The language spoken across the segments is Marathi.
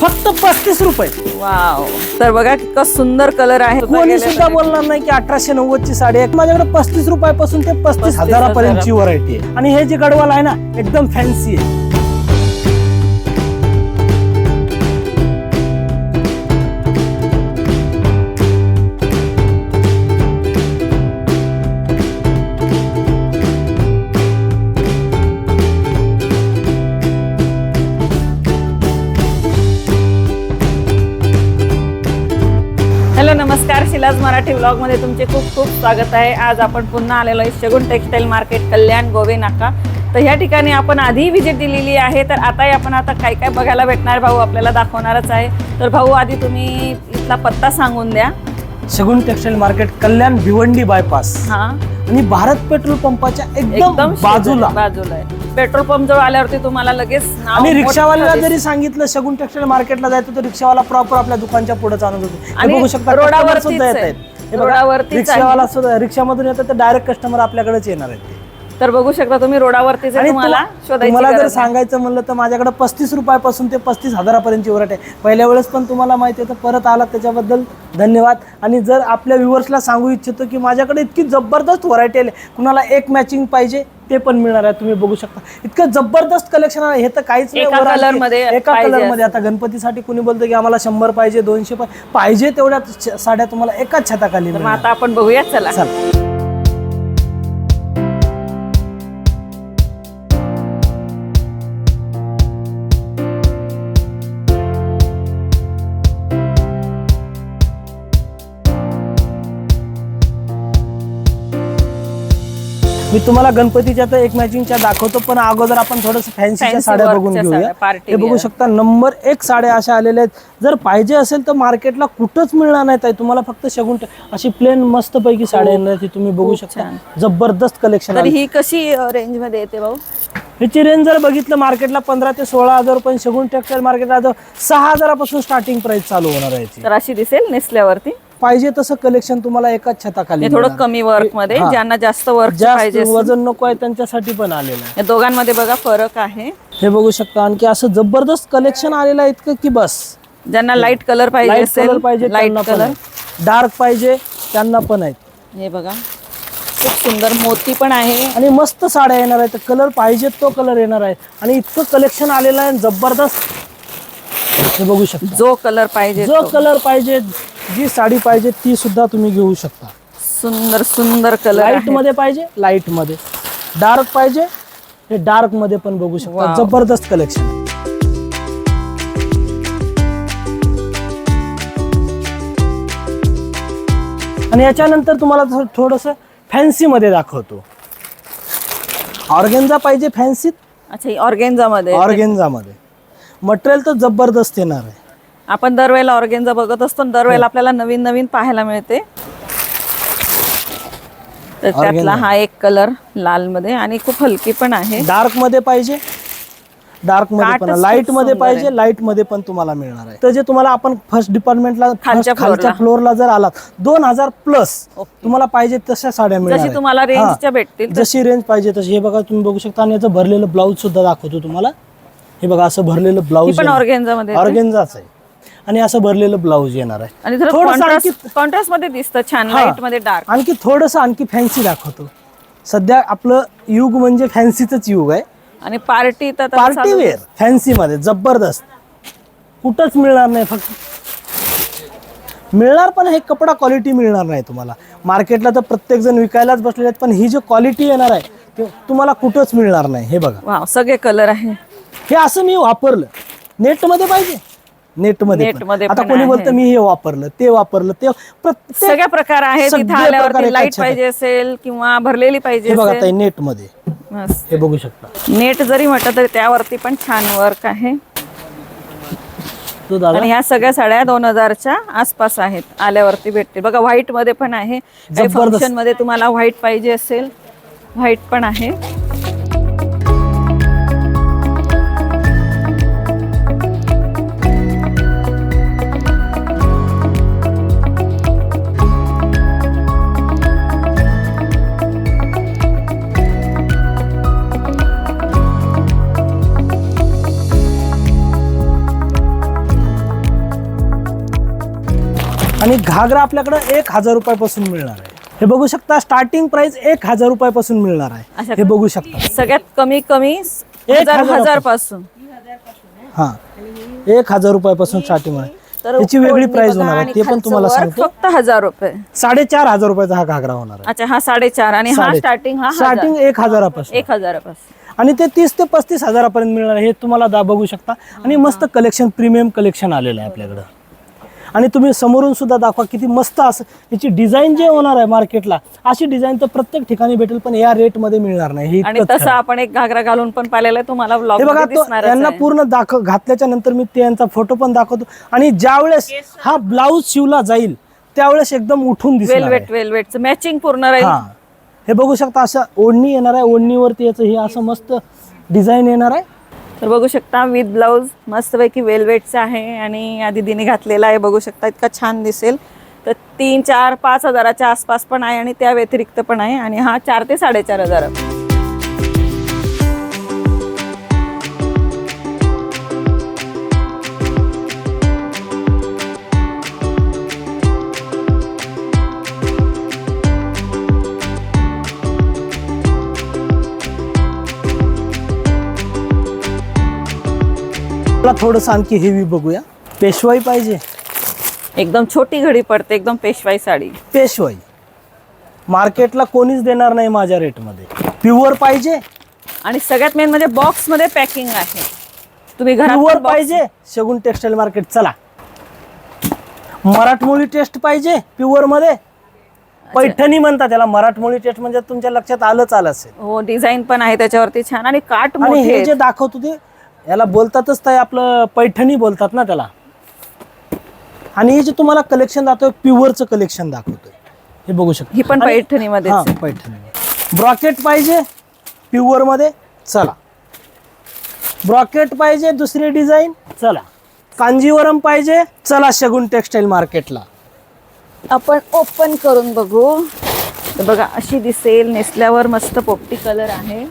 फक्त पस्तीस रुपये. वाव. तर बघा किती सुंदर कलर आहे. कोणी सुद्धा बोलणार नाही की अठराशे नव्वद ची साडी आहे. माझ्याकडे पस्तीस रुपयापासून ते पस्तीस 35 हजारापर्यंतची व्हरायटी आहे. आणि हे जे गडवाल आहे ना एकदम फॅन्सी आहे. शिलाज मराठी ब्लॉगमध्ये तुमचे खूप खूप स्वागत आहे. आज आपण पुन्हा आलेलो आहे शगुन टेक्सटाईल मार्केट कल्याण गोवे नाका. तर ह्या ठिकाणी आपण आधी व्हिजिट दिलेली आहे. तर आताही आपण आता काय काय बघायला भेटणार भाऊ आपल्याला दाखवणारच आहे. तर भाऊ आधी तुम्ही इथला पत्ता सांगून द्या. Shagun textile market Kalyan Bhiwandi bypass हा. आणि भारत पेट्रोल पंपाच्या एकदम बाजूला बाजूला आहे पेट्रोल पंप जवळ आल्यावरती तुम्हाला लगेच आणि रिक्षावाल्याला. जरी सांगितलं शगुन टेक्सटाईल मार्केटला जायचं तर रिक्षावाला प्रॉपर आपल्या दुकानच्या पुढे हे आणि बघू शकता customer सुद्धा येत आहे. आहेत हे. रिक्षावाला सुद्धा रिक्षामधून येतात तर डायरेक्ट कस्टमर आपल्याकडेच येणार आहेत तर बघू शकता तुम्ही रोडावरतीच आहे, आणि तुम्हाला तुला- शोधायची तुम्हाला जर गरज नाही. सांगायचं म्हणलं तर माझ्याकडे पस्तीस रुपयापासून ते पस्तीस हजारापर्यंतची वराट आहे. पहिल्या वेळेस पण तुम्हाला माहिती होतं परत आला त्याच्याबद्दल धन्यवाद. आणि जर आपल्या व्ह्युअर्सला सांगू इच्छितो की माझ्याकडे इतकी जबरदस्त व्हरायटी आली कुणाला एक मॅचिंग पाहिजे ते पण मिळणार आहे तुम्ही बघू शकता. इतकं जबरदस्त कलेक्शन आहे हे तर काहीच नाही एका वर आणखी- color मध्ये एका पाहिजे कलरमध्ये आता गणपतीसाठी कुणी बोलतं की आम्हाला शंभर पाहिजे दोनशे पाहिजे पाहिजे तेवढ्या साड्या तुम्हाला एकाच छताखाली तर मग मिळणार. आता आपण बघूया चला. चला. मी तुम्हाला गणपतीच्या तर एक मॅचिंगच्या दाखवतो पण अगोदर आपण थोडस फॅन्सीच्या Fancy साड्या work बघून च्या घेऊया. साड्या, party हे बघू wear. शकता नंबर एक साड्या अशा आलेल्या आहेत. जर पाहिजे असेल तर मार्केटला कुठंच मिळणार नाही ताई. तुम्हाला फक्त शगुन अशी प्लेन मस्त पैकी साड्या येणार आहेत, ती तुम्ही बघू खूप शकता. छान. जबरदस्त कलेक्शन तर ही कशी रेंजमध्ये येते भाऊ? ह्याची रेंज जर बघितलं मार्केटला पंधरा ते सोळा हजार रुपये शगुन टेक्सटाईल मार्केटला सहा हजारापासून स्टार्टिंग प्राइस चालू होणार आहे याची तर अशी दिसेल नेसल्यावरती. पाहिजे तसं कलेक्शन तुम्हाला एकाच छताखाली थोडं मिळणार. कमी वर्कमध्ये हा. ज्यांना जास्त वर्क पाहिजे असेल. वजन नको आहे त्यांच्यासाठी पण आलेलं आहे. या दोघांमध्ये बघा फरक आहे. हे बघू शकता आणखी असं जबरदस्त कलेक्शन आलेलं आहे इतकं की बस. ज्यांना लाइट कलर पाहिजे लाइट कलर असेल पाहिजे लाइट त्यांना पण कलर आहे. डार्क पाहिजे त्यांना पण आहेत हे बघा. खूप सुंदर मोती पण आहे. आणि मस्त साड्या येणार आहेत. कलर पाहिजे तो कलर येणार आहे. आणि इतकं कलेक्शन आलेलं आहे जबरदस्त. हे बघू शकता. जो कलर पाहिजे जो तो. कलर पाहिजे जी साडी पाहिजे ती सुद्धा तुम्ही घेऊ शकता. सुंदर सुंदर कलर लाइटमध्ये पाहिजे लाइटमध्ये डार्क पाहिजे हे डार्कमध्ये पण बघू शकता. Wow. जबरदस्त कलेक्शन आणि याच्यानंतर तुम्हाला थोडस फॅन्सी मध्ये दाखवतो. ऑर्गेन्झा पाहिजे फॅन्सीत अच्छा ऑर्गेन्झा मध्ये. ऑर्गेन्झा मध्ये. मटेरियल तर जबरदस्त येणार आहे. आपण दरवेळेला ऑर्गेन्झा बघत असतो आणि दरवेळेला आपल्याला नवीन नवीन पाहायला मिळते. तर त्यातला हा एक कलर लाल मध्ये आणि खूप हलकी पण आहे. डार्कमध्ये पाहिजे? डार्कमध्ये पण. लाइट खूप मध्ये सुंदर पाहिजे? लाइटमध्ये पण तुम्हाला मिळणार आहे. तर जे तुम्हाला आपण फर्स्ट डिपार्टमेंटला खालच्या floor फ्लोअरला जर आलात दोन हजार प्लस तुम्हाला पाहिजे तशा साड्या मिळणार जशी आहेत. तुम्हाला हा. रेंजच्या भेटतील जशी रेंज पाहिजे तशी. हे बघा तुम्ही बघू शकता. आणि याचं भरलेलं ब्लाऊज सुद्धा दाखवतो तुम्हाला. हे बघा असं भरलेलं ही ब्लाऊज पण ऑर्गेन्झा मध्ये येते. ऑर्गेन्झाच आहे. आणि असं भरलेलं ब्लाऊज येणार आहे. आणि थोडंसं कॉन्ट्रास्टमध्ये दिसतं छान हा. लाइटमध्ये डार्क आणखी थोडस आणखी फॅन्सी दाखवतो. सध्या आपलं युग म्हणजे फॅन्सीच युग आहे. आणि पार्टी तर आता पार्टी चालू- वेअर फॅन्सी मध्ये जबरदस्त. कुठंच मिळणार नाही फक्त मिळणार पण हे कपडा क्वालिटी मिळणार नाही तुम्हाला. मार्केटला तर प्रत्येक जण विकायलाच बसलेले आहेत पण ही जी क्वालिटी येणार आहे ते तुम्हाला कुठंच मिळणार नाही. हे बघा. वाव सगळे कलर आहे. हे असं मी वापरलं. नेटमध्ये पाहिजे. नेटमध्ये. नेटमध्ये आता पण कोणी आहे. बोलतं मी हे वापरलं ते वापरलं ते प्रत्येक सगळ्या प्रकार आहेत आल्यावरती लाइट. पाहिजे असेल किंवा भरलेली पाहिजे हे बघा ताई नेटमध्ये मस्त. हे बघू शकता नेट जरी म्हटलं तरी त्यावरती पण छान वर्क आहे तो दादा आणि ह्या सगळ्या साड्या दोन हजारच्या आसपास आहेत आल्यावरती भेटते बघा व्हाईटमध्ये पण आहे काही जबरदस्त. फंक्शनमध्ये तुम्हाला व्हाईट पाहिजे असेल व्हाईट पण आहे आणि घागरा आपल्याकडे एक हजार रुपयापासून मिळणार आहे. हे बघू शकता स्टार्टिंग प्राइस एक हजार रुपयापासून मिळणार. आहे. हे बघू शकता. सगळ्यात कमी कमी एक हजारपासून हा. एक हजार रुपयापासून स्टार्टिंग आहे. तर याची वेगळी प्राइस होणार आहे. ते पण तुम्हाला सांगतो. फक्त हजार रुपये. साडेचार हजार रुपयाचा हा घागरा होणार आहे. अच्छा हा साडेचार आणि हा स्टार्टिंग हा स्टार्टिंग एक हजारापासून. एक हजारापासून. आणि ते तीस ते पस्तीस हजारापर्यंत मिळणार आहे. हे तुम्हाला दा बघू शकता. आणि मस्त कलेक्शन प्रीमियम कलेक्शन आलेलं आहे आपल्याकडं. आणि तुम्ही समोरून सुद्धा दाखवा किती मस्त असं याची डिझाईन जे होणार आहे मार्केटला अशी डिझाईन तर प्रत्येक ठिकाणी भेटेल पण या रेटमध्ये मिळणार नाही. हे तसं आपण एक घागरा घालून पण पाहिलेला आहे तुम्हाला ब्लॉग हे बघा यांना पूर्ण दाखव घातल्याच्या नंतर मी त्यांचा फोटो पण दाखवतो. आणि ज्यावेळेस हा ब्लाऊज शिवला जाईल त्यावेळेस एकदम उठून दिसेल वेलवेट वेलवेटचं मॅचिंग पूर्ण राहील. हा. हे बघू शकता असं ओढणी येणार आहे ओढणीवरती याचं हे असं मस्त डिझाईन येणार आहे. तर बघू शकता विथ ब्लाऊज मस्तपैकी वेलवेटचा आहे आणि या दिदीने घातलेला आहे. बघू शकता इतका छान दिसेल. तर तीन चार पाच हजाराच्या आसपास पण आहे आणि त्या व्यतिरिक्त पण आहे. आणि हा चार ते साडेचार हजार. मला थोडंसं आणखी हेवी बघूया. पेशवाई पाहिजे. एकदम छोटी घडी पडते एकदम पेशवाई साडी. पेशवाई. मार्केटला कोणीच देणार नाही माझ्या रेटमध्ये. प्युअर पाहिजे. आणि सगळ्यात मेन म्हणजे बॉक्समध्ये पॅकिंग आहे. तुम्ही प्युअर box- पाहिजे. शगुन टेक्सटाईल मार्केट चला. मराठमोळी टेस्ट पाहिजे प्युअरमध्ये. पैठणी म्हणतात त्याला मराठमोळी टेस्ट म्हणजे तुमच्या लक्षात आलंच आलं असेल. हो डिझाईन पण आहे त्याच्यावरती छान आणि काट आणि मोठे हे. जे दाखवतो ते याला बोलतातच ते आपलं पैठणी बोलतात ना त्याला. आणि हे जे तुम्हाला कलेक्शन दाखवतोय प्युअरचं कलेक्शन दाखवतोय. हे बघू शकता. ही पण हा आहे. पैठणी. ब्रॉकेट पाहिजे प्युअरमध्ये चला. ब्रॉकेट पाहिजे दुसरी डिझाईन चला. कांजीवरम पाहिजे चला शगुन टेक्सटाईल मार्केटला आपण ओपन करून बघू. तर बघा अशी दिसेल नेसल्यावर मस्त पोपटी कलर आहे.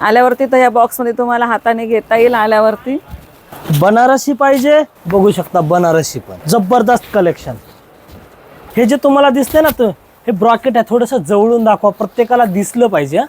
आल्यावरती तर या बॉक्समध्ये तुम्हाला हाताने घेता येईल आल्यावरती. बनारसी पाहिजे बघू शकता बनारसी पण. जबरदस्त कलेक्शन हे जे तुम्हाला दिसते ना तर हे ब्रॉकेट आहे थोडंसं जवळून दाखवा. प्रत्येकाला दिसलं पाहिजे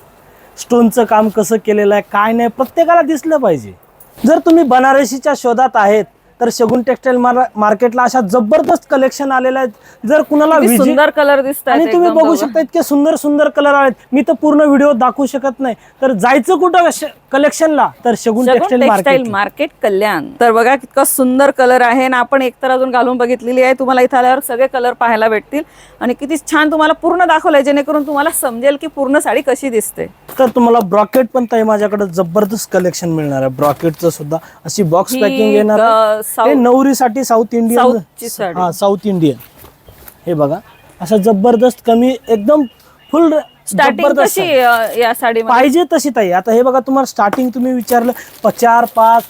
स्टोनचं काम कसं केलेलं आहे काय नाही प्रत्येकाला दिसलं पाहिजे. जर तुम्ही बनारसीच्या शोधात आहेत तर शगुन टेक्सटाईल मार्केटला अशा जबरदस्त कलेक्शन आलेलं आहेत. जर कुणाला सुंदर कलर दिसत आणि तुम्ही बघू शकता इतके सुंदर सुंदर कलर आहेत मी तर पूर्ण व्हिडिओ दाखवू शकत नाही. तर जायचं कुठं कलेक्शनला तर Shagun textile market. Market Kalyan. तर बघा कितका सुंदर कलर आहे ना आपण एकतर अजून घालून बघितलेली आहे. तुम्हाला इथं आल्यावर सगळे कलर पाहायला भेटतील. आणि किती छान तुम्हाला पूर्ण दाखवलंय जेणेकरून तुम्हाला समजेल की पूर्ण साडी कशी दिसते. तर तुम्हाला ब्रॉकेट पण ताई माझ्याकडे जबरदस्त कलेक्शन मिळणार आहे. ब्रॉकेटचं सुद्धा अशी बॉक्स पॅकिंग येणार हे नवरीसाठी साऊथ इंडियन. हा साऊथ इंडियन. हे बघा असं जबरदस्त कमी एकदम फुल या साडीमध्ये? पाहिजे तशी ताई. आता हे बघा तुम्हाला स्टार्टिंग तुम्ही विचारलं चार पाच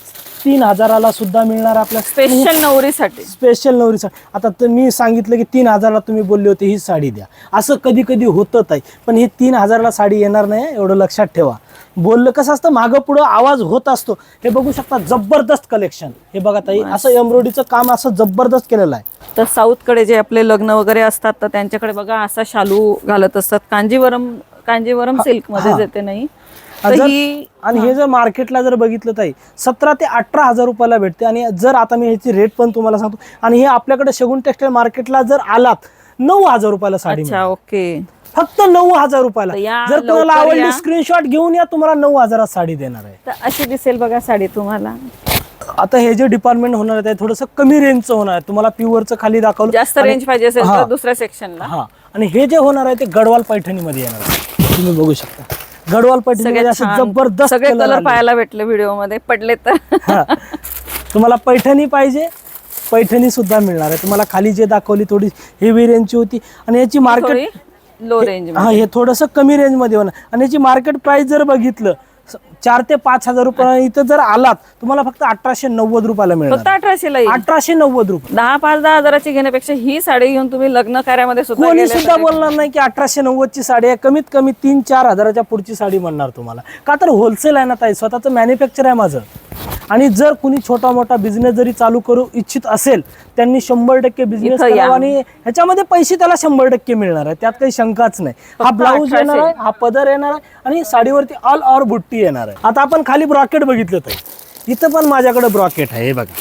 तीन हजाराला सुद्धा मिळणार आपल्या स्पेशल नवरीसाठी. स्पेशल नवरी साडी आता मी सांगितलं की तीन हजारला तुम्ही बोलले होते ही साडी द्या. असं कधी कधी होतं ताई. पण ही तीन हजारला साडी येणार नाही एवढं लक्षात ठेवा. बोललं कसं असतं? मागं पुढं आवाज होत असतो. हे बघू शकता जबरदस्त कलेक्शन हे बघा ताई असं एम्ब्रॉयडरीचं काम असं जबरदस्त केलेलं आहे. तर साऊथकडे जे आपले लग्न वगैरे असतात तर त्यांच्याकडे बघा असा शालू घालत असतात. कांजीवरम कांजीवरम सिल्कमध्ये. येते नाही. आणि हे जर मार्केटला जर बघितलं ताई सतरा ते अठरा हजार रुपयाला भेटते. आणि जर आता मी ह्याची रेट पण तुम्हाला सांगतो. आणि हे आपल्याकडे शगुन टेक्सटाईल मार्केटला जर आलात नऊ हजार रुपयाला साडी अच्छा ओके. फक्त नऊ हजार रुपयाला. या जर तुम्हाला लवकर आवडली या. स्क्रीनशॉट घेऊन या तुम्हाला नऊ हजारात साडी देणार आहे. तर अशी दिसेल बघा साडी तुम्हाला. आता हे जे डिपार्टमेंट होणार आहे ते थोडंसं कमी रेंजचं होणार आहे. तुम्हाला प्युअरचं खाली दाखवलं. जास्त आणि- रेंज पाहिजे असेल हा. तर दुसऱ्या सेक्शनला हा. आणि हे जे होणार आहे ते गडवाल पैठणीमध्ये येणार आहे. तुम्ही बघू शकता. गडवाल पैठणीमध्ये सगळे असे जबरदस्त सगळे कलर. पाहायला भेटले व्हिडिओमध्ये. पडले तर. हा. तुम्हाला पैठणी पाहिजे पैठणी सुद्धा मिळणार आहे. तुम्हाला खाली जे दाखवली थोडी हेवी रेंजची होती. आणि याची मार्केट लो रेंज हा हे थोडंसं कमी रेंजमध्ये होणार. आणि याची मार्केट प्राइस जर बघितलं चार ते पाच हजार रुपये इथं जर आलात तुम्हाला फक्त अठराशे नव्वद रुपयाला फक्त मिळणार अठराशे नव्वद रुपये. दहा पाच दहा हजाराची घेण्यापेक्षा ही साडी घेऊन तुम्ही लग्न कार्यामध्ये सुद्धा कोणी सुद्धा बोलणार नाही. की अठराशे नव्वदची साडी आहे. कमीत कमी तीन चार हजाराच्या पुढची साडी म्हणणार तुम्हाला. का तर होलसेल आहे ना ताई स्वतःचं मॅन्युफॅक्चर आहे माझं. आणि जर कुणी छोटा मोठा बिझनेस जरी चालू करू इच्छित असेल त्यांनी शंभर टक्के बिझनेस. करावा आणि ह्याच्यामध्ये पैसे त्याला शंभर टक्के मिळणार आहे त्यात काही शंकाच नाही. हा ब्लाऊज येणार 1800. आहे हा पदर येणार आहे आणि साडीवरती ऑल ओव्हर बुट्टी येणार आहे. आता आपण खाली ब्रॉकेट बघितलं तर. इथं पण माझ्याकडे ब्रॉकेट आहे हे बघा.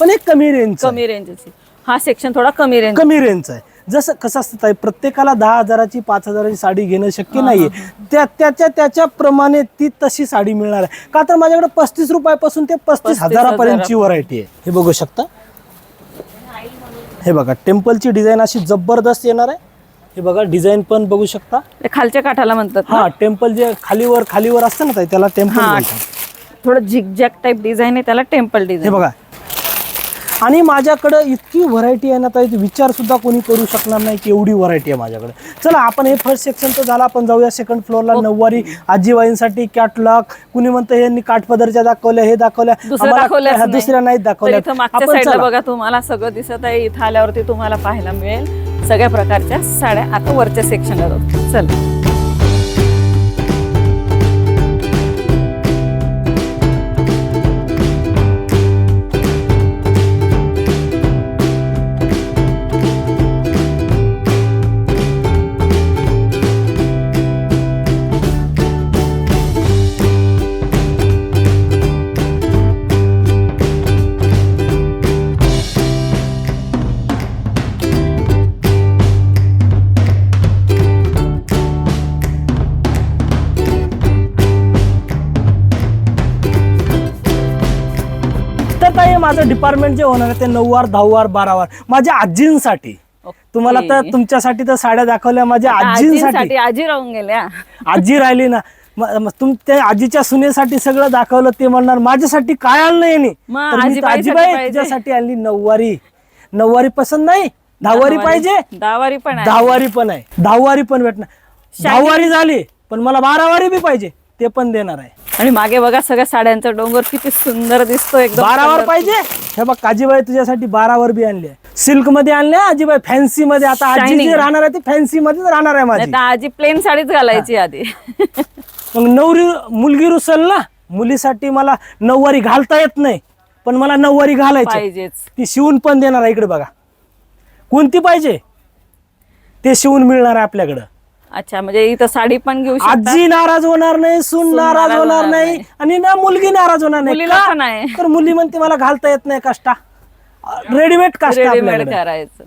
पण एक कमी रेंज कमी रेंजची हा सेक्शन थोडा कमी रेंज कमी रेंजचा आहे. जसं कसं असतं ताई, प्रत्येकाला दहा हजाराची पाच हजाराची साडी घेणं शक्य नाहीये. त्या त्याच्या त्याच्याप्रमाणे ती तशी साडी मिळणार आहे. का तर माझ्याकडे पस्तीस रुपयापासून ते पस्तीस 35 हजारापर्यंतची व्हरायटी आहे. हे बघू शकता. हे बघा टेम्पलची डिझाईन अशी जबरदस्त येणार आहे. हे बघा डिझाईन पण बघू शकता. खालच्या काठाला म्हणतात? हा टेम्पल जे खालीवर खालीवर असतं ना ताई, त्याला टेम्पल हा. थोडं झिकझॅक टाईप डिझाईन आहे त्याला टेम्पल हे डिझाईन. बघा आणि माझ्याकडं इतकी व्हरायटी आहे ना ताई विचार सुद्धा कोणी करू शकणार नाही की एवढी व्हरायटी आहे माझ्याकडे. चला आपण हे फर्स्ट सेक्शन तर झाला आपण जाऊया सेकंड फ्लोअरला नऊवारी आजीबाईंसाठी कॅटलॉग कुणी म्हणतं हे काठपदरच्या दाखवल्या हे दाखवल्या. दुसऱ्या नाही. तर दाखवल्या. बघा तुम्हाला सगळं दिसत आहे. इथं आल्यावरती तुम्हाला पाहायला मिळेल सगळ्या प्रकारच्या साड्या. आता वरच्या सेक्शनला जाऊ. चल. माझं डिपार्टमेंट जे होणार आहे ते नऊवार दहावार बारावार माझ्या आजींसाठी. तुम्हाला तर तुमच्यासाठी तर साड्या दाखवल्या माझ्या आजींसाठी. आजी राहून गेल्या आजी राहिली ना. तुम त्या आजीच्या सुनेसाठी सगळं दाखवलं ते म्हणणार माझ्यासाठी काय आणलं यांनी? आजीबाई. तुझ्यासाठी आणली नऊवारी. नऊवारी पसंत नाही दहावारी पाहिजे. दहावारी पण दहावारी पण आहे. दहावारी पण भेटणार. दहावारी झाली पण मला बारावारी बी पाहिजे ते पण देणार आहे. आणि मागे बघा सगळ्या साड्यांचा. डोंगर किती सुंदर दिसतो एकदम बारावर. पाहिजे? हे बघ काजीबाई तुझ्यासाठी बारावर बी आणली सिल्कमध्ये आणले आजीबाई फॅन्सी मध्ये आता आजी. जी राहणार आहे ती फॅन्सी मध्येच राहणार आहे माझी. तर आजी प्लेन साडीच घालायची आधी. मग नवरी मुलगी रुसल ना मुलीसाठी मला नऊवारी घालता येत नाही पण मला नऊवारी घालायची ती शिवून पण देणार आहे इकडे बघा. कोणती पाहिजे? ते शिवून मिळणार आहे आपल्याकडं. अच्छा म्हणजे इथं साडी पण घेऊ शकता आजी नाराज होणार नाही सून नाराज होणार नाही आणि ना मुलगी नाराज होणार नाही. मुलीला का? पण आहे. तर मुली म्हणते मला घालता येत नाही काष्टा. रेडीमेड काष्टा रेडीमेड आपल्याकडे. करायचं.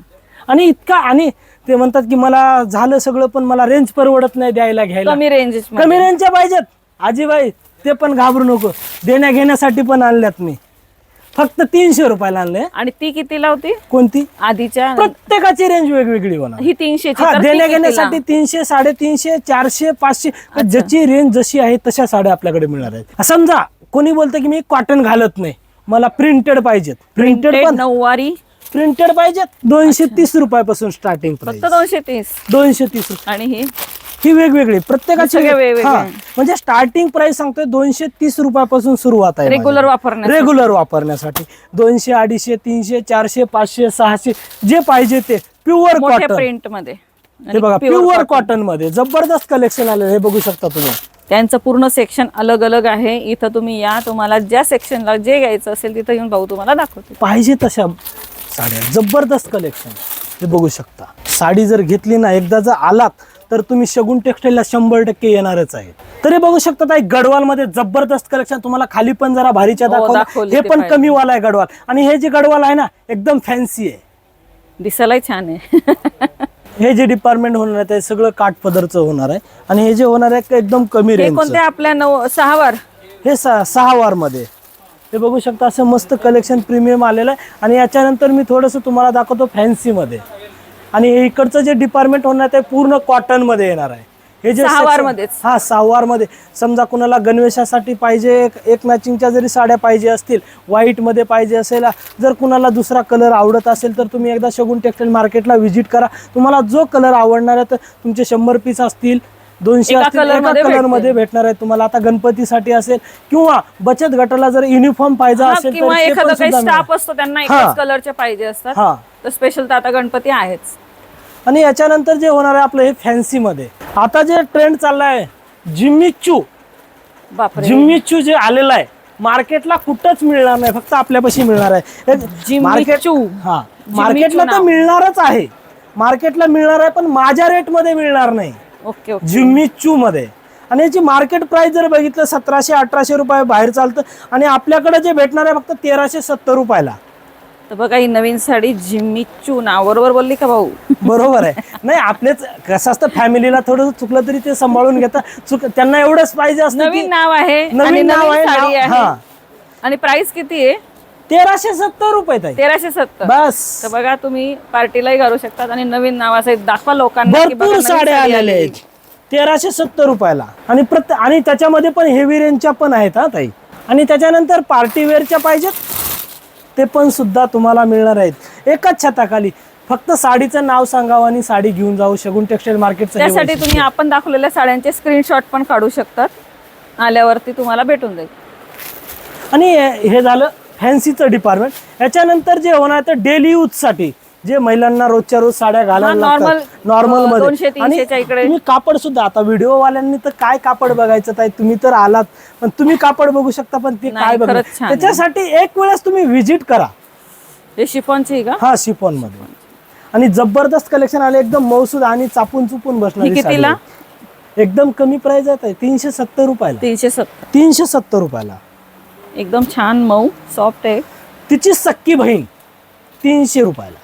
आणि इतका आणि ते म्हणतात की मला झालं सगळं पण मला रेंज परवडत नाही द्यायला घ्यायला. कमी रेंज कमी रेंजच्या पाहिजेत. आजीबाई ते पण घाबरू नको. देण्या घेण्यासाठी पण आणल्यात मी. फक्त तीनशे रुपयाला आणले आणि ती कितीला होती कोणती? आधीच्या प्रत्येकाची रेंज वेगवेगळी होणार. ही तीनशेची हा तर ती देण्या? घेण्यासाठी तीनशे साडेतीनशे चारशे पाचशे. ज्याची रेंज जशी आहे तशा साड्या आपल्याकडे मिळणार आहेत. समजा कोणी बोलतं की मी कॉटन घालत नाही. मला प्रिंटेड पाहिजेत. प्रिंटेड नऊवारी प्रिंटेड पाहिजेत. दोनशे तीस रुपयापासून स्टार्टिंग फक्त दोनशे तीस. दोनशे तीस रुपये. आणि ही? ही वेगवेगळी प्रत्येकाची म्हणजे स्टार्टिंग प्राइस सांगतोय दोनशे तीस रुपयापासून सुरुवात आहे रेग्युलर वापरण्यासाठी. रेग्युलर वापरण्यासाठी. दोनशे अडीचशे तीनशे चारशे पाचशे सहाशे जे पाहिजे ते. प्युअर कॉटन प्रिंटमध्ये हे बघा प्युअर. कॉटनमध्ये जबरदस्त कलेक्शन आलेलं हे बघू शकता तुम्ही. त्यांचं पूर्ण सेक्शन अलग अलग आहे. इथं तुम्ही या तुम्हाला ज्या सेक्शनला जे घ्यायचं असेल तिथं येऊन भाऊ तुम्हाला दाखवते पाहिजे तशा साड्या. जबरदस्त कलेक्शन हे बघू शकता. साडी जर घेतली ना एकदा जर आलात तर तुम्ही शगुन टेक्सटाईलला शंभर टक्के येणारच आहे तर हे बघू शकता ताई गडवाल मध्ये जबरदस्त कलेक्शन तुम्हाला खाली पण जरा भारीच्या हो, दाखवलं. हे पण. कमी वाला आहे गडवाल. आणि हे जे गडवाल आहे ना एकदम फॅन्सी आहे. दिसायलाही छान आहे. हे जे डिपार्टमेंट होणार आहे ते सगळं काठ पदरचं होणार आहे. आणि हे जे होणार आहे एकदम कमी हे रेंज कोणत्या आपल्या नऊ सहावर? हे सहा सहा वारमध्ये हे बघू शकता असं मस्त कलेक्शन प्रीमियम आलेलं आहे. आणि याच्यानंतर मी थोडंसं तुम्हाला दाखवतो फॅन्सी मध्ये. आणि हे इकडचं जे डिपार्टमेंट होणार आहे ते पूर्ण कॉटनमध्ये येणार आहे. हे जे. हा सहावारमध्ये समजा कुणाला गणवेशासाठी पाहिजे एक- एक मॅचिंगच्या जरी साड्या पाहिजे असतील व्हाईटमध्ये पाहिजे असेल जर कुणाला दुसरा कलर आवडत असेल तर तुम्ही एकदा शगुन टेक्सटाईल मार्केटला व्हिजिट करा. तुम्हाला जो कलर आवडणार आहे तर तुमचे शंभर पीस असतील दोनशे एका असतील कलर. मध्ये भेटणार आहे तुम्हाला. आता गणपतीसाठी असेल किंवा बचत गटाला जर युनिफॉर्म पाहिजे हा, असेल तर किंवा पण एखादा काही सुद्धा स्टाफ. असतो त्यांना हा. एकाच कलरचे पाहिजे असतात. हा. तर स्पेशल तर आता गणपती आहेच. आणि याच्यानंतर जे होणार आहे आपलं हे फॅन्सी मध्ये. आता जे ट्रेंड चाललाय जिम्मिचू बापरे. जिम्मिचू जे आलेलं आहे मार्केटला कुठंच मिळणार नाही फक्त आपल्यापाशी मिळणार आहे. हा जिम्मी मार्केटला तर नाव. मिळणारच आहे. मार्केटला मिळणार आहे पण माझ्या रेटमध्ये मिळणार नाही. ओके जिम्मी चू मध्ये. आणि याची मार्केट प्राइस जर बघितलं सतराशे अठराशे रुपये बाहेर चालतं. आणि आपल्याकडे जे भेटणार आहे फक्त तेराशे सत्तर रुपयाला. तर बघा ही नवीन साडी जिम्मी चू नाव बरोबर बोलली का भाऊ? बरोबर आहे. नाही आपलेच कसं असतं फॅमिलीला थोडं चुकलं तरी ते सांभाळून घेतात चुक त्यांना एवढंच पाहिजे असतं नवीन नाव आहे आणि नवीन नाव नवीन आहे साडी नाव- आहे. हा. आणि प्राइस किती आहे? तेराशे सत्तर रुपये ताई. तेराशे सत्तर. बस. तर बघा तुम्ही पार्टीलाही घालू शकतात आणि नवीन नावाचं दाखवा लोकांना की बघा भरपूर नवीन साड्या साडी आलेल्या आली. आहेत. तेराशे सत्तर रुपयाला. आणि प्रत्येक आणि त्याच्यामध्ये पण हेवी रेंजच्या पण आहेत हा ताई. आणि त्याच्यानंतर पार्टी वेअरच्या पाहिजेत. ते पण सुद्धा तुम्हाला मिळणार आहेत. एकाच छताखाली. फक्त साडीचं नाव सांगावं आणि साडी घेऊन जाऊ शगुन टेक्सटाईल मार्केटचं हे त्यासाठी. तुम्ही आपण दाखवलेल्या साड्यांचे स्क्रीनशॉट पण काढू शकतात. आल्यावरती तुम्हाला भेटून जाईल. आणि हे हे झालं. फॅन्सीचं डिपार्टमेंट याच्यानंतर जे होणार तर डेली यूजसाठी जे महिलांना रोजच्या रोज साड्या घालायला नॉर्मलमध्ये. आणि. तुम्ही कापड सुद्धा आता व्हिडिओ वाल्यांनी तर काय कापड बघायचं ताई? तुम्ही तर आलात पण तुम्ही कापड बघू शकता पण ते काय आहे. त्याच्यासाठी एक वेळेस तुम्ही व्हिजिट करा. हे शिफॉनची का? हा शिफॉनमध्ये आणि जबरदस्त कलेक्शन आले एकदम मौसूद आणि चापून चुपून बसणार कितीला? एकदम कमी प्राइस आहे तीनशे सत्तर रुपयाला. तीनशे सत्तर तीनशे सत्तर रुपयाला. एकदम छान मऊ सॉफ्ट आहे. तिची सक्की बहीण तीनशे रुपयाला.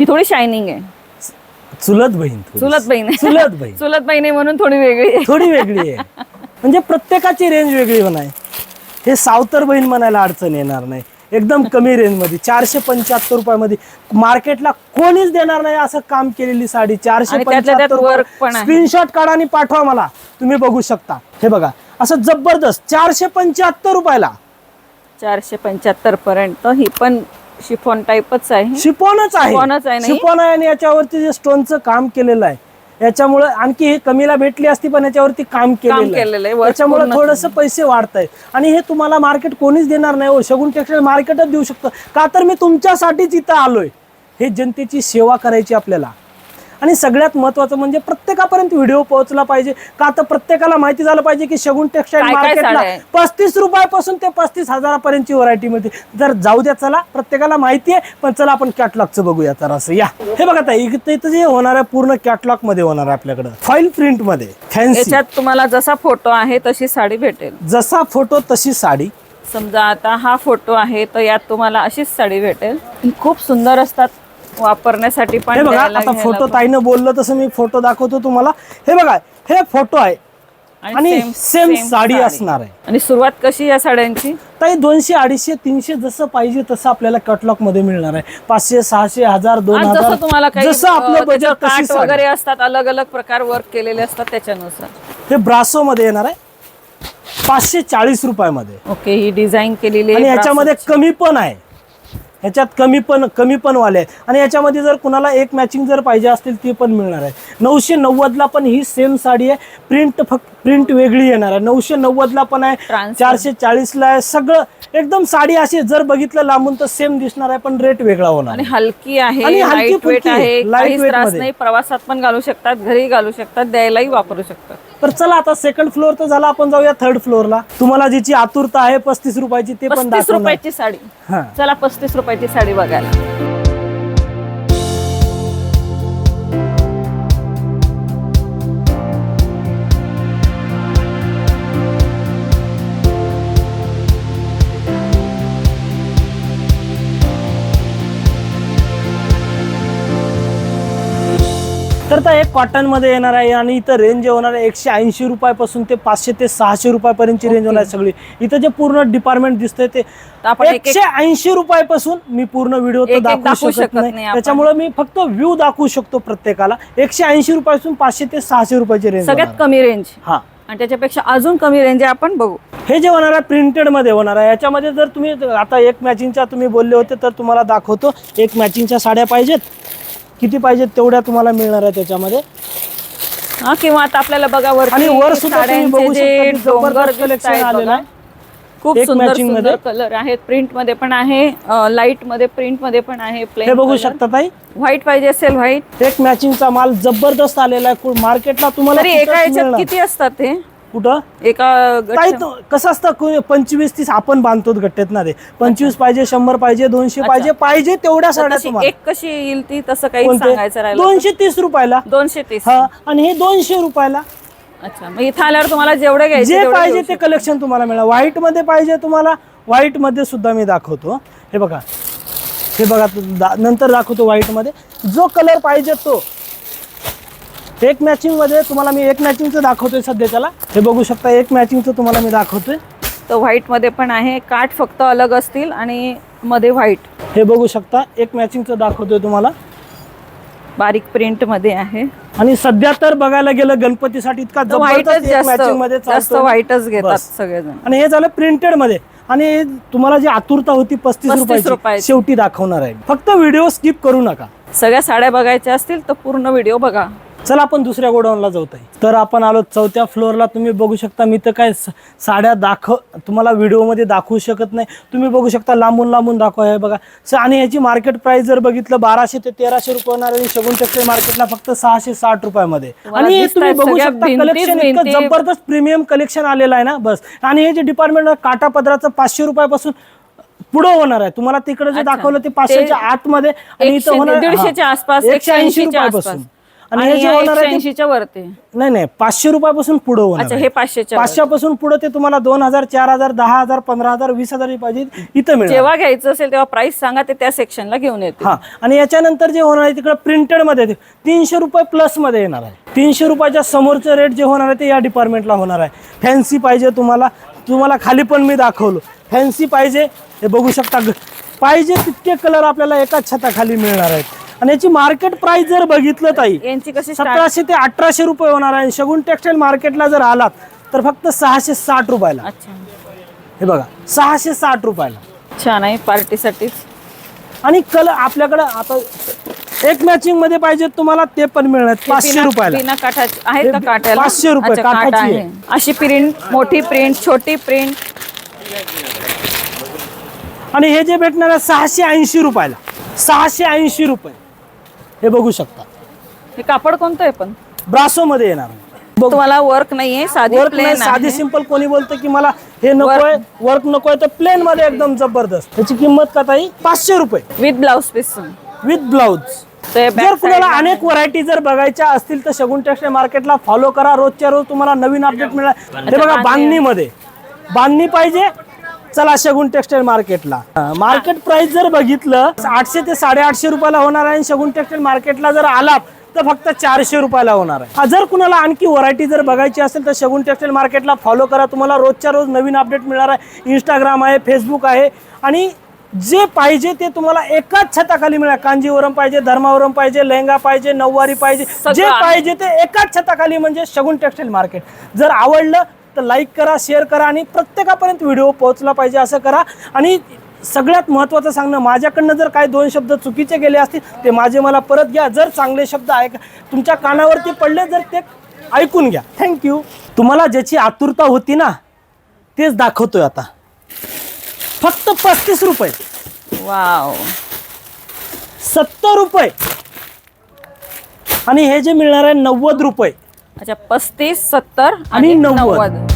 ही थोडी शायनिंग आहे. चुलत बहीण. चुलत बहीण. चुलत बहीण. चुलत बहीण आहे म्हणून थोडी वेगळी आहे. थोडी वेगळी आहे. म्हणजे प्रत्येकाची रेंज वेगळी म्हणाय हे सावतर बहीण म्हणायला अडचण येणार नाही. एकदम कमी रेंजमध्ये चारशे पंच्याहत्तर रुपयामध्ये. मार्केटला कोणीच देणार नाही असं काम केलेली साडी चारशे आहे. स्क्रीनशॉट काढा आणि पाठवा मला. तुम्ही बघू शकता. हे बघा असं जबरदस्त चारशे पंच्याहत्तर रुपयाला. चारशे पंच्याहत्तर पर्यंत ही पण शिफॉन टाईपच आहे. शिफॉनच आहे? शिपॉन आहे आणि याच्यावरती जे स्टोनचं काम केलेलं आहे. याच्यामुळे आणखी हे कमीला भेटली असती पण याच्यावरती काम केलेलं आहे, आहे. work त्याच्यामुळे पूर्ण थोडस पैसे वाढत आहेत आणि हे तुम्हाला मार्केट कोणीच देणार नाही हो. शगुन टेक्सटाईल मार्केटच देऊ शकतं. का तर मी तुमच्यासाठीच इथं आलोय. हे जनतेची सेवा करायची आपल्याला. आणि सगळ्यात महत्वाचं म्हणजे प्रत्येकापर्यंत व्हिडिओ पोहोचला पाहिजे. का तर प्रत्येकाला माहिती झालं पाहिजे की शगुन टेक्सटाईल मार्केटला? पस्तीस रुपयापासून ते पस्तीस हजारापर्यंतची व्हरायटी मिळते जर जाऊ द्या चला प्रत्येकाला माहिती आहे पण चला आपण कॅटलॉगचं बघूया तर असं. या. हे बघा ताई इथं इथं जे होणार आहे पूर्ण कॅटलॉगमध्ये होणार आहे आपल्याकडं. फाईल प्रिंटमध्ये. फॅन्सी याच्यात तुम्हाला जसा फोटो आहे तशी साडी भेटेल. जसा फोटो तशी साडी. समजा आता हा फोटो आहे तर यात तुम्हाला अशीच साडी भेटेल. खूप सुंदर असतात. वापरण्यासाठी पण हे बघा द्यायला आता घ्यायला फोटो पण. ताईनं बोललं तसं मी फोटो दाखवतो तुम्हाला. हे बघा हे फोटो आहे. आणि same- सेम same साडी असणार आहे. आणि सुरुवात कशी या साड्यांची? ताई दोनशे अडीचशे तीनशे जसं पाहिजे तसं आपल्याला कॅटलॉगमध्ये मिळणार आहे. पाचशे सहाशे हजार दोन आणि हजार जसं तुम्हाला काही जसं आपलं बजेट तशी साडी. वगैरे असतात अलग अलग प्रकार वर्क केलेले असतात त्याच्यानुसार. हे ब्रासो मध्ये येणार आहे. पाचशे चाळीस रुपयामध्ये. ओके ही डिझाईन केलेली आहे आणि ह्याच्यामध्ये ब्रासोची. कमी पण आहे. ह्याच्यात कमी पण कमी पण वाले आहे आणि याच्यामध्ये जर कुणाला एक मॅचिंग जर पाहिजे असतील ती पण मिळणार आहे. नऊशे नव्वदला पण ही सेम साडी आहे. प्रिंट फक्त प्रिंट वेगळी येणार आहे. नऊशे नव्वदला पण आहे. चारशे चाळीसला आहे. सगळं एकदम साडी अशी जर बघितलं लांबून तर सेम दिसणार आहे पण रेट वेगळा होणार आणि हलकी आहे आणि हलकी लाइट वेट आहे. त्रासमध्ये. नाही. प्रवासात पण घालू शकतात घरी घालू शकतात द्यायलाही वापरू शकतात. तर चला आता सेकंड फ्लोअर तर झाला. आपण जाऊया थर्ड फ्लोअरला तुम्हाला जिची आतुरता आहे पस्तीस रुपयाची ते पण रुपयाची साडी. हा. चला पस्तीस रुपयाची साडी बघायला. तर त्या एक कॉटनमध्ये येणार आहे आणि इथं रेंज होणार आहे एकशे ऐंशी रुपयापासून ते पाचशे ते सहाशे रुपयापर्यंतची रेंज होणार आहे सगळी. इथं जे पूर्ण डिपार्टमेंट दिसतंय ते तर आपण एक- एकशे ऐंशी रुपयापासून मी पूर्ण व्हिडिओ तर दाखवू शकत नाही. त्याच्यामुळे मी फक्त व्ह्यू दाखवू शकतो प्रत्येकाला. एकशे ऐंशी रुपयापासून पाचशे ते सहाशे रुपयाची रेंज सगळ्यात कमी रेंज हा. आणि त्याच्यापेक्षा अजून कमी रेंज आहे आपण बघू. हे जे होणार आहे प्रिंटेडमध्ये होणार आहे. याच्यामध्ये जर तुम्ही आता एक मॅचिंगच्या तुम्ही बोलले होते तर तुम्हाला दाखवतो. एक मॅचिंगच्या साड्या पाहिजेत. किती पाहिजेत तेवढ्या तुम्हाला मिळणार आहे त्याच्यामध्ये हा किंवा आता आपल्याला बघा वरती आणि वर सुद्धा तुम्ही बघू शकता की जबरदस्त आलेलं. आहे. खूप एक सुंदर matching सुंदरमध्ये. कलर आहेत प्रिंटमध्ये पण आहे लाइटमध्ये प्रिंटमध्ये पण आहे प्लेन बघू शकता ताई व्हाईट पाहिजे असेल व्हाईट एक मॅचिंगचा माल जबरदस्त आलेला आहे मार्केटला तुम्हाला तरी कुठंच एका याच्यात मिळणार. किती असतात ते एका कुठं तो- कसं असतं पंचवीस तीस आपण बांधतो गट्ट्यात ना ते पंचवीस पाहिजे शंभर पाहिजे दोनशे अच्छा. पाहिजे पाहिजे तेवढ्या साड्या तशी तुम्हाला. एक कशी येईल ती तसं काही कोणते? सांगायचं राहिलं? दोनशे तीस रुपयाला. दोनशे तीस. हा आणि हे दोनशे रुपयाला. अच्छा मग इथं आल्यावर तुम्हाला जेवढे घ्यायचे जे तेवढे पाहिजे घेऊ ते शकता. कलेक्शन तुम्हाला मिळेल व्हाईटमध्ये पाहिजे तुम्हाला व्हाईटमध्ये सुद्धा मी दाखवतो. हे बघा. हे बघा तो दा- नंतर दाखवतो व्हाईटमध्ये. जो कलर पाहिजे तो. एक मॅचिंगमध्ये तुम्हाला मी एक मॅचिंगचं दाखवतोय सध्याच्याला हे बघू शकता एक मॅचिंगचं तुम्हाला मी दाखवतोय. तर व्हाईटमध्ये पण आहे काठ फक्त अलग असतील आणि मध्ये व्हाईट हे बघू शकता एक मॅचिंगचं दाखवतोय तुम्हाला. बारीक प्रिंटमध्ये आहे. आणि सध्या तर बघायला गेलं गणपतीसाठी इतका तर व्हाईटच जास्त मॅचिंगमध्ये जास्त व्हाईटच घेतात बस. सगळेजण. आणि हे झालं प्रिंटेडमध्ये. आणि तुम्हाला जी आतुरता होती पस्तीस 35 रुपयाची रुपयाची. शेवटी दाखवणार आहे. फक्त व्हिडिओ स्किप करू नका. सगळ्या साड्या बघायच्या असतील तर पूर्ण व्हिडिओ बघा. चला आपण दुसऱ्या गोडाऊनला जाऊ ताई तर आपण आलो चौथ्या फ्लोअरला. तुम्ही बघू शकता मी तर काय साड्या दाखव तुम्हाला व्हिडिओमध्ये दाखवू शकत नाही. तुम्ही बघू शकता लांबून लांबून दाखवा हे बघा. स- आणि याची मार्केट प्राइस जर बघितलं बाराशे ते तेराशे रुपये होणार आहे शगुन टेक्सटाईल मार्केटला फक्त सहाशे साठ रुपयामध्ये. आणि तुम्ही बघू शकता कलेक्शन इतकं. जबरदस्त प्रीमियम कलेक्शन आलेलं आहे ना बस. आणि हे जे डिपार्टमेंट काटा पदराचं पाचशे रुपयापासून पुढं होणार आहे. तुम्हाला तिकडे जे. दाखवलं ते पाचशेच्या आतमध्ये आणि इथं होणार दीडशेच्या. आसपास एकशे ऐंशी रुपयापासून. आणि हे जे होणार आहे ते- ऐंशीच्या वरती नाही नाही पाचशे रुपयापासून पुढे होणार अच्छा आहे. हे पाचशेच्या वरती. पाचशेपासून पुढे ते तुम्हाला दोन हजार चार हजार दहा हजार पंधरा हजार वीस हजार पाहिजे इथं मिळेल जेव्हा घ्यायचं असेल तेव्हा प्राइस सांगा ते त्या सेक्शनला घेऊन येते हा आणि याच्यानंतर जे होणार आहे तिकडे प्रिंटेडमध्ये ते तीनशे रुपये प्लसमध्ये येणार आहे. तीनशे रुपयाच्या समोरचं रेट जे होणार आहे ते या डिपार्टमेंटला होणार आहे. फॅन्सी पाहिजे तुम्हाला. तुम्हाला खाली पण मी दाखवलो. फॅन्सी पाहिजे हे बघू शकता. ग- पाहिजे तितके कलर आपल्याला एकाच छताखाली मिळणार आहेत. आणि याची मार्केट प्राइस जर बघितलं ताई यांची कशी start- सतराशे ते अठराशे रुपये होणार आहे. शगुन टेक्सटाईल मार्केटला जर आलात तर फक्त सहाशे साठ रुपयाला. अच्छा. हे बघा सहाशे साठ रुपयाला. छान आहे पार्टीसाठीच आणि कलर आपल्याकडे आता एक मॅचिंगमध्ये पाहिजे तुम्हाला ते पण मिळणार. पाचशे रुपयाला. पाचशे रुपये, काठाची. अशी प्रिंट मोठी प्रिंट छोटी प्रिंट आणि हे जे भेटणार आहे सहाशे ऐंशी रुपयाला. सहाशे ऐंशी रुपये. हे बघू शकता. हे कापड कोणतं आहे पण? ब्रासो मध्ये येणार तुम्हाला वर्क नाहीये साधी वर्क नाही प्लेन साधी सिंपल कोणी बोलतं की मला हे नकोय वर्क नकोय तर प्लेन मध्ये एकदम जबरदस्त. त्याची किंमत का ताई? पाचशे रुपये. With blouse piece with blouse ते जर कुणाला ला अनेक व्हरायटी जर बघायच्या असतील तर शगुन टेक्सटाईल मार्केटला फॉलो करा. रोजच्या रोज तुम्हाला नवीन अपडेट मिळणार. हे बघा बांधणीमध्ये. बांधणी पाहिजे चला शगुन टेक्सटाईल मार्केटला. मार्केट प्राइस जर बघितलं आठशे ते साडेआठशे रुपयाला होणार आहे आणि शगुन टेक्सटाईल मार्केटला जर आलात तर फक्त चारशे रुपयाला होणार आहे. जर कुणाला आणखी व्हरायटी जर बघायची असेल तर शगुन टेक्सटाईल मार्केटला फॉलो करा. तुम्हाला रोजच्या रोज नवीन अपडेट मिळणार आहे. इंस्टाग्राम आहे फेसबुक आहे. आणि जे पाहिजे ते तुम्हाला एकाच छताखाली मिळेल कांजीवरम पाहिजे धर्मावरम पाहिजे लेहंगा पाहिजे नऊवारी पाहिजे जे. पाहिजे ते एकाच छताखाली म्हणजे शगुन टेक्सटाईल मार्केट. जर आवडलं तर लाईक करा शेअर करा आणि प्रत्येकापर्यंत व्हिडिओ पोहोचला पाहिजे असं करा. आणि सगळ्यात महत्त्वाचं सांगणं माझ्याकडनं जर काही दोन शब्द चुकीचे गेले असतील ते माझे मला परत घ्या. जर चांगले शब्द ऐक तुमच्या कानावरती पडले जर ते ऐकून घ्या. थँक्यू तुम्हाला ज्याची आतुरता होती ना तेच दाखवतोय आता. फक्त पस्तीस रुपये. वाव सत्तर रुपये. आणि हे जे मिळणार आहे नव्वद रुपये. अच्छा पस्तीस सत्तर आणि नव्वद.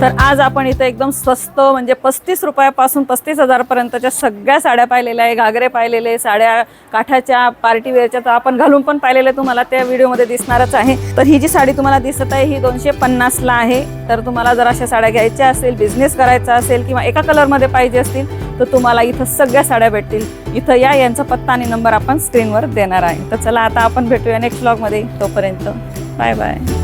तर आज आपण इथं एकदम स्वस्त म्हणजे पस्तीस रुपयापासून पस्तीस हजारपर्यंतच्या सगळ्या साड्या पाहिलेल्या आहे. घागरे पाहिलेले साड्या काठाच्या पार्टी वेअरच्या तर आपण घालून पण पाहिलेले तुम्हाला त्या व्हिडिओमध्ये दिसणारच आहे. तर ही जी साडी तुम्हाला दिसत आहे ही दोनशे पन्नासला आहे. तर तुम्हाला जर अशा साड्या घ्यायच्या असेल बिझनेस करायचा असेल किंवा एका कलरमध्ये पाहिजे असतील तर तुम्हाला इथं सगळ्या साड्या भेटतील. इथं या यांचा पत्ता आणि नंबर आपण स्क्रीनवर देणार आहे. तर चला आता आपण भेटूया नेक्स्ट ब्लॉगमध्ये तोपर्यंत बाय बाय